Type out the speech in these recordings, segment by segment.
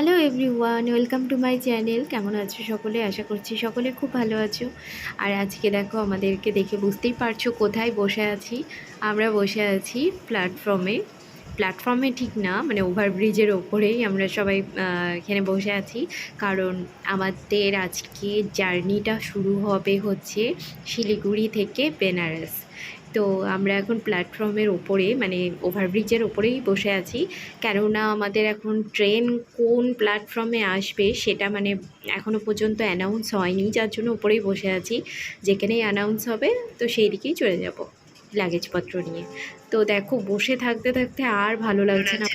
Hello everyone welcome to my channel কেমন আছো সকলে? আশা করছি সকলে খুব ভালো আছো। আর আজকে দেখো আমাদেরকে দেখে বুঝতেই পারছ কোথায় বসে আছি। আমরা বসে আছি প্ল্যাটফর্মে প্ল্যাটফর্মে ঠিক না মানে ওভারব্রিজের ওপরেই আমরা সবাই এখানে বসে আছি। কারণ আমাদের আজকে জার্নিটা শুরু হবে হচ্ছে শিলিগুড়ি থেকে বেনারস। তো আমরা এখন প্ল্যাটফর্মের ওপরে মানে ওভারব্রিজের ওপরেই বসে আছি। কেননা আমাদের এখন ট্রেন কোন প্ল্যাটফর্মে আসবে সেটা মানে এখনও পর্যন্ত অ্যানাউন্স হয়নি, যার জন্য ওপরেই বসে আছি। যেখানেই অ্যানাউন্স হবে, তো সেই দিকেই চলে যাব। লাগেজপত্র নিয়ে। তো দেখো, বসে থাকতে থাকতে আর ভালো লাগছে না।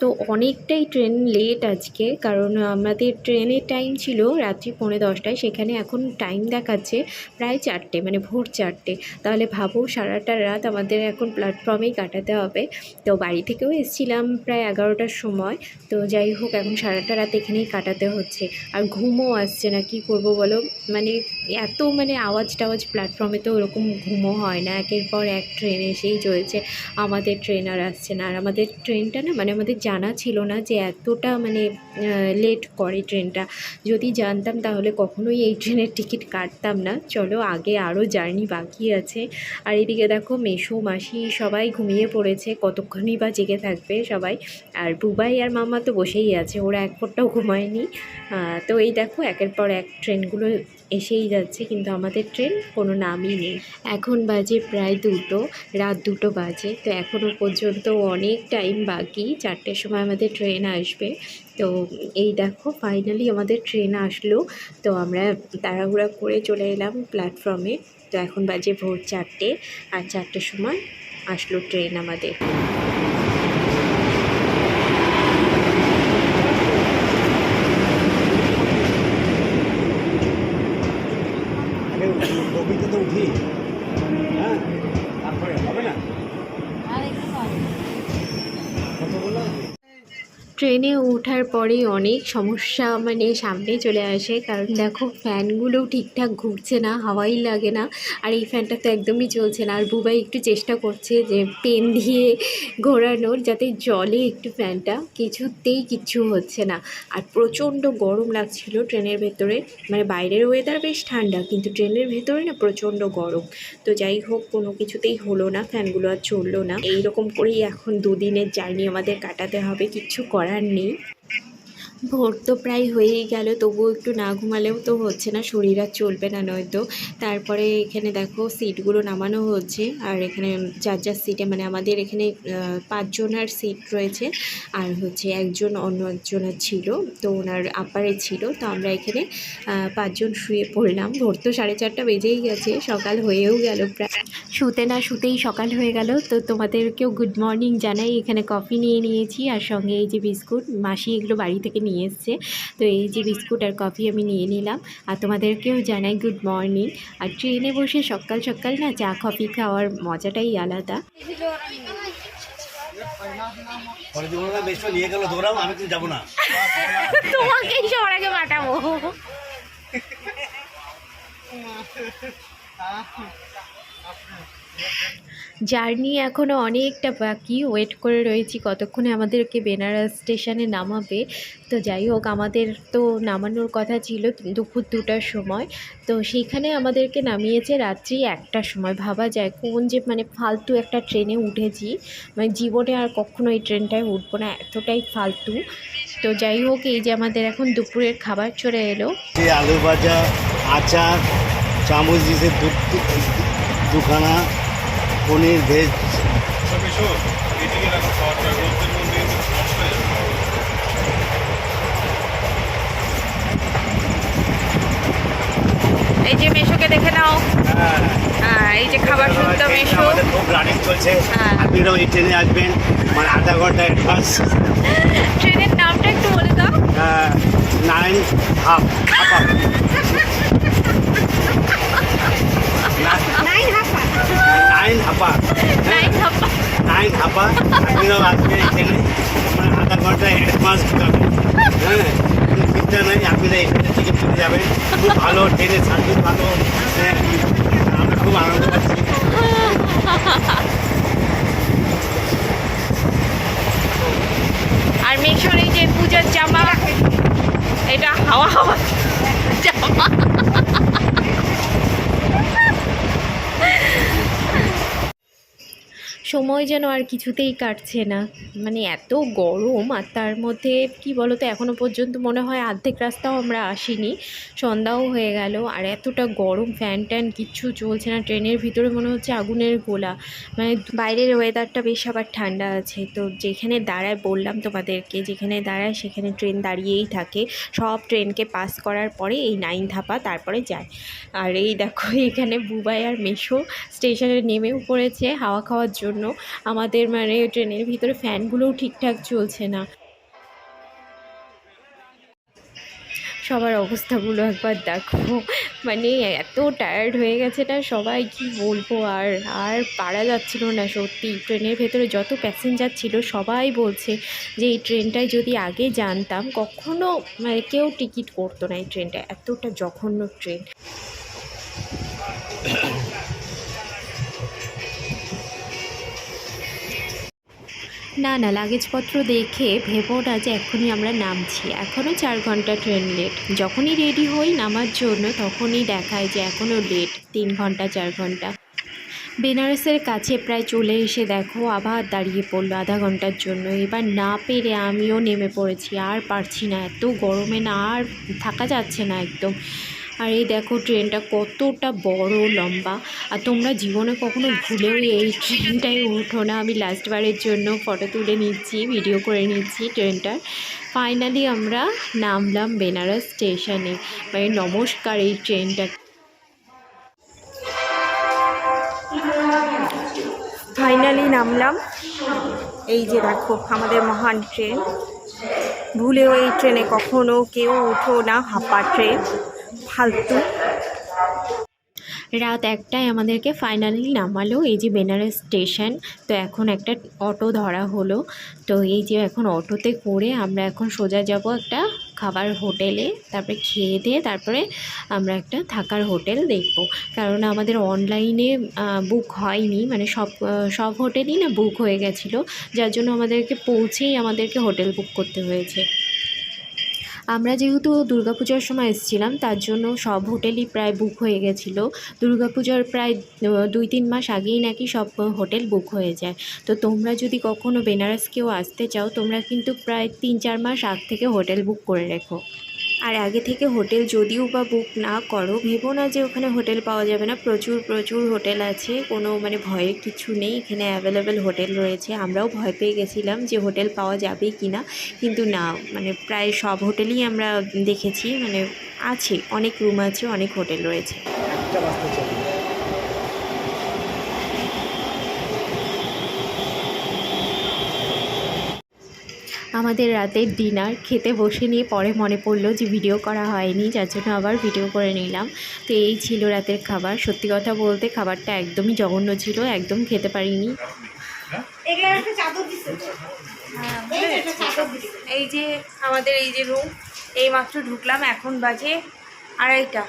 তো অনেকটাই ট্রেন লেট আজকে, কারণ আমাদের ট্রেনের টাইম ছিল রাত্রি পৌনে দশটায়, সেখানে এখন টাইম দেখাচ্ছে প্রায় চারটে মানে ভোর চারটে। তাহলে ভাবো সারাটা রাত আমাদের এখন প্ল্যাটফর্মেই কাটাতে হবে। তো বাড়ি থেকেও এসেছিলাম প্রায় এগারোটার সময়। তো যাই হোক, এখন সারাটা রাত এখানেই কাটাতে হচ্ছে। আর ঘুমও আসছে না, কি করব বলো? মানে এত মানে আওয়াজ টাওয়াজ প্ল্যাটফর্মে তো ওরকম ঘুমও হয় না, একের পর এক ট্রেন এসেই চলছে। আমাদের ট্রেন আর আসছে না আর আমাদের ট্রেনটা না মানে আমাদের জানা ছিল না যে এতটা মানে লেট করে ট্রেনটা যদি জানতাম তাহলে কখনোই এই ট্রেনের টিকিট কাটতাম না। চলো, আগে আরও জার্নি বাকি আছে। আর এদিকে দেখো মেশো মাসি সবাই ঘুমিয়ে পড়েছে। কতক্ষণই বা জেগে থাকবে সবাই। আর বুবাই আর মামা তো বসেই আছে, ওরা এক ফোঁটাও ঘুমায়নি। তো এই দেখো, একের পর এক ট্রেনগুলো এসেই যাচ্ছে। কিন্তু আমাদের ট্রেন কোনো নামই নেই। এখন বাজে প্রায় দুটো রাত দুটো বাজে। তো এখনও পর্যন্ত অনেক টাইম বাকি। চারটের সময় আমাদের ট্রেন আসবে। তো এই দেখো ফাইনালি আমাদের ট্রেন আসলো। তো আমরা তাড়াহুড়া করে চলে এলাম প্ল্যাটফর্মে তো এখন বাজে ভোর চারটে। আর চারটের সময় আসলো ট্রেন আমাদের। উঠি হ্যাঁ তারপরে হবে না। কত বললাম ট্রেনে ওঠার পরেই অনেক সমস্যা মানে সামনে চলে আসে। কারণ দেখো ফ্যানগুলোও ঠিকঠাক ঘুরছে না হাওয়াই লাগে না। আর এই ফ্যানটা তো একদমই চলছে না। আর বুবাই একটু চেষ্টা করছে যে পেন দিয়ে ঘোরানোর যাতে জলে একটু ফ্যানটা কিছুতেই কিচ্ছু হচ্ছে না। আর প্রচণ্ড গরম লাগছিল ট্রেনের ভেতরে। মানে বাইরের ওয়েদার বেশ ঠান্ডা কিন্তু ট্রেনের ভেতরে না প্রচণ্ড গরম। তো যাই হোক কোনো কিছুতেই হলো না ফ্যানগুলো আর চলল না। এইরকম করেই এখন দুদিনের জার্নি আমাদের কাটাতে হবে কিচ্ছু করার নেই ভোর তো প্রায় হয়েই গেল, তবুও একটু না ঘুমালেও তো হচ্ছে না, শরীর আর চলবে না নয়তো। তারপরে এখানে দেখো সিটগুলো নামানো হচ্ছে, আর এখানে যার যার সিটে মানে আমাদের এখানে পাঁচজনের সিট রয়েছে, আর হচ্ছে একজন অন্য একজনের ছিল, তো ওনার আপারে ছিল, তো আমরা এখানে পাঁচজন শুয়ে পড়লাম। ভোর তো সাড়ে চারটা বেজেই গেছে, সকাল হয়েও গেল প্রায়। শুতে না শুতেই সকাল হয়ে গেল, তো তোমাদেরকেও গুড মর্নিং জানাই, এখানে কফি নিয়ে নিয়েছি, আর সঙ্গে এই যে বিস্কুট, মাসি এগুলো বাড়ি থেকে নিয়ে এসছে। তো এই যে বিস্কুট আর কফি আমি নিয়ে নিলাম। আর তোমাদেরকেও জানাই গুড মর্নিং আর ট্রেনে বসে সকাল সকাল না চা কফি খাওয়ার মজাটাই আলাদা। পরে নিয়ে গেল আমি কিন্তু যাব না তোমাকেই সবার আগে পাঠাবো। জার্নি এখনও অনেকটা বাকি। ওয়েট করে রয়েছি কতক্ষণে আমাদেরকে বেনারস স্টেশনে নামাবে। তো যাই হোক, আমাদের তো নামানোর কথা ছিল দুপুর দুটার সময়। তো সেইখানে আমাদেরকে নামিয়েছে রাত্রি একটার সময়। ভাবা যায় কোন যে মানে ফালতু একটা ট্রেনে উঠেছি। মানে জীবনে আর কখনো এই ট্রেনটায় উঠবো না, এতটাই ফালতু। তো যাই হোক, এই যে আমাদের এখন দুপুরের খাবার চলে এলো। আলু ভাজা আচার, চামচ দিয়েছে দুখানা পনির ভেজ হয়ে এই যে মেশোকে দেখে নাও। হ্যাঁ। হ্যাঁ এই যে খাবার শুনতো মেশো। খুব রানিং চলছে। হ্যাঁ। আপনারাও এই ট্রেনে আসবেন। মানে আধা ঘণ্টা অ্যাডভান্স ট্রেনের নামটা একটু বলে দাও। Nine half half nine half nine half nine half nine half আসবেন এখানে আধা ঘণ্টা অ্যাডভান্স হ্যাঁ চিন্তা নাই আপনারা এখানে থেকে চলে যাবেন। খুব ভালো ট্রেনের সার্ভিস ভালো হ্যাঁ আমরা খুব আনন্দ পাচ্ছি। আর মেশোর এই যে পূজার জামা, এটা হাওয়া হাওয়া জামা। সময় যেন আর কিছুতেই কাটছে না। মানে এত গরম আর তার মধ্যে কি বলো তো এখনও পর্যন্ত মনে হয় অর্ধেক রাস্তাও আমরা আসিনি। সন্ধ্যাও হয়ে গেল আর এতটা গরম, ফ্যান ট্যান কিচ্ছু চলছে না। ট্রেনের ভিতরে মনে হচ্ছে আগুনের গোলা। মানে বাইরের ওয়েদারটা বেশ আবার ঠান্ডা আছে। তো যেখানে দাঁড়ায় বললাম তোমাদেরকে, যেখানে দাঁড়ায় সেখানে ট্রেন দাঁড়িয়েই থাকে। সব ট্রেনকে পাস করার পরে এই নাইন ধাপা তারপরে যায়। আর এই দেখো, এখানে বুবাই আর মেশো স্টেশনে নেমেও পড়েছে হাওয়া খাওয়ার জন্য। আমাদের মানে ট্রেনের ভিতরে ফ্যানগুলোও ঠিকঠাক চলছে না। সবার অবস্থাগুলো একবার দেখো। মানে এত টায়ার্ড হয়ে গেছে না, সবাই কি বলব? আর আর পারা যাচ্ছিল না সত্যি। ট্রেনের ভেতরে যত প্যাসেঞ্জার ছিল, সবাই বলছে যে এই ট্রেনটায় যদি আগে জানতাম, কখনো মানে কেউ টিকিট করতো না এই ট্রেনটা। এতটা জঘন্য ট্রেন। না না, লাগেজপত্র দেখে ভেবো না যে এখনই আমরা নামছি। এখনও চার ঘণ্টা ট্রেন লেট। যখনই রেডি হই নামার জন্য তখনই দেখায় যে এখনও লেট, তিন ঘণ্টা, চার ঘণ্টা। বেনারসের কাছে প্রায় চলে এসে দেখো, আবার দাঁড়িয়ে পড়ল আধা ঘণ্টার জন্য। এবার না পেরে আমিও নেমে পড়েছি। আর পারছি না, এত গরমে না, আর থাকা যাচ্ছে না একদম। আর এই দেখো ট্রেনটা কতটা বড়, লম্বা। আর তোমরা জীবনে কখনো ভুলেও এই ট্রেনটায় উঠো না। আমি লাস্টবারের জন্য ফটো তুলে নিচ্ছি ভিডিও করে নিচ্ছি ট্রেনটার। ফাইনালি আমরা নামলাম বেনারস স্টেশনে মানে নমস্কার এই ট্রেনটা। ফাইনালি নামলাম। এই যে দেখো আমাদের মহান ট্রেন। ভুলেও এই ট্রেনে কখনো কেউ উঠো না, হাঁপা ট্রেন। ফালতু। রাত একটায় আমাদেরকে ফাইনালি নামালো, এই যে বেনারস স্টেশন, তো এখন একটা অটো ধরা হলো। তো এই যে এখন অটোতে করে আমরা এখন সোজা যাব একটা খাবার হোটেলে, তারপরে খেয়ে দিয়ে তারপরে আমরা একটা থাকার হোটেল দেখব। কারণ আমাদের অনলাইনে বুক হয়নি মানে সব সব হোটেলই না বুক হয়ে গেছিল, যার জন্য আমাদেরকে পৌঁছেই আমাদেরকে হোটেল বুক করতে হয়েছে। আমরা যেহেতু দুর্গাপূজার সময় এসেছিলাম, তার জন্য সব হোটেলই প্রায় বুক হয়ে গেছিল। দুর্গাপূজার প্রায় দুই তিন মাস আগেই নাকি সব হোটেল বুক হয়ে যায়। তো তোমরা যদি কখনও বেনারস কেউ আসতে চাও, তোমরা কিন্তু প্রায় তিন চার মাস আগ থেকে হোটেল বুক করে রেখো। আর আগে থেকে হোটেল যদিও বা বুক না করো, ভেবো না যে ওখানে হোটেল পাওয়া যাবে না। প্রচুর প্রচুর হোটেল আছে, কোনো মানে ভয়ের কিছু নেই, এখানে অ্যাভেলেবেল হোটেল রয়েছে। আমরাও ভয় পেয়ে গেছিলাম যে হোটেল পাওয়া যাবে কি না কিন্তু না মানে প্রায় সব হোটেলই আমরা দেখেছি মানে আছে, অনেক রুম আছে, অনেক হোটেল রয়েছে। আমাদের রাতের ডিনার খেতে বসে নিয়ে পরে মনে পড়ল যে ভিডিও করা হয়নি যার জন্য আবার ভিডিও করে নিলাম। তো এই ছিল রাতের খাবার। সত্যি কথা বলতে খাবারটা একদমই জঘন্য ছিল একদম খেতে পারিনি। এই যে আমাদের এই যে রুম এই মাত্র ঢুকলাম এখন বাজে আড়াইটা।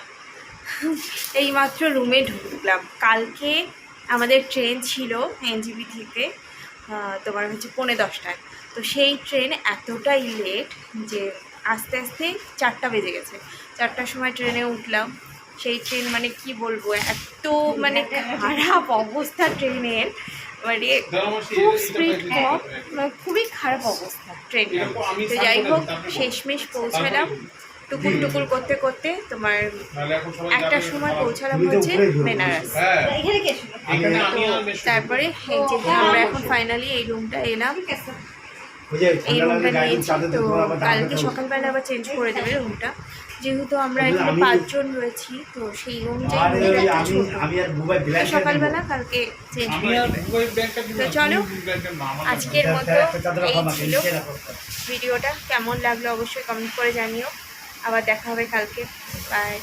এই মাত্র রুমে ঢুকলাম। কালকে আমাদের ট্রেন ছিল এনজিবি থেকে। তোমার হচ্ছে পৌনে দশটায়। তো সেই ট্রেন এতটাই লেট যে আস্তে আস্তে চারটা বেজে গেছে। চারটার সময় ট্রেনে উঠলাম। সেই ট্রেন মানে কি বলব, এত মানে খারাপ অবস্থা ট্রেনের। মানে খুব স্পিড কম মানে খুবই খারাপ অবস্থা ট্রেনটা তো যাই হোক, শেষমেশ পৌঁছালাম। টুকুর টুকুর করতে করতে তোমার একটার সময় পৌঁছালাম হচ্ছে বেনারস। হ্যাঁ। তারপরে এই আমরা এখন ফাইনালি এই রুমটা এলাম। এই রুমটা নিয়েছি তো কালকে সকালবেলা আবার চেঞ্জ করে দেবে রুমটা যেহেতু আমরা এখানে পাঁচজন রয়েছি তো সেই অনুযায়ী একটা সকালবেলা কালকে চেঞ্জ করে তো চলো, আজকের মতো এই ছিল ভিডিওটা। কেমন লাগল অবশ্যই কমেন্ট করে জানিও। আবার দেখা হবে কালকে। বাই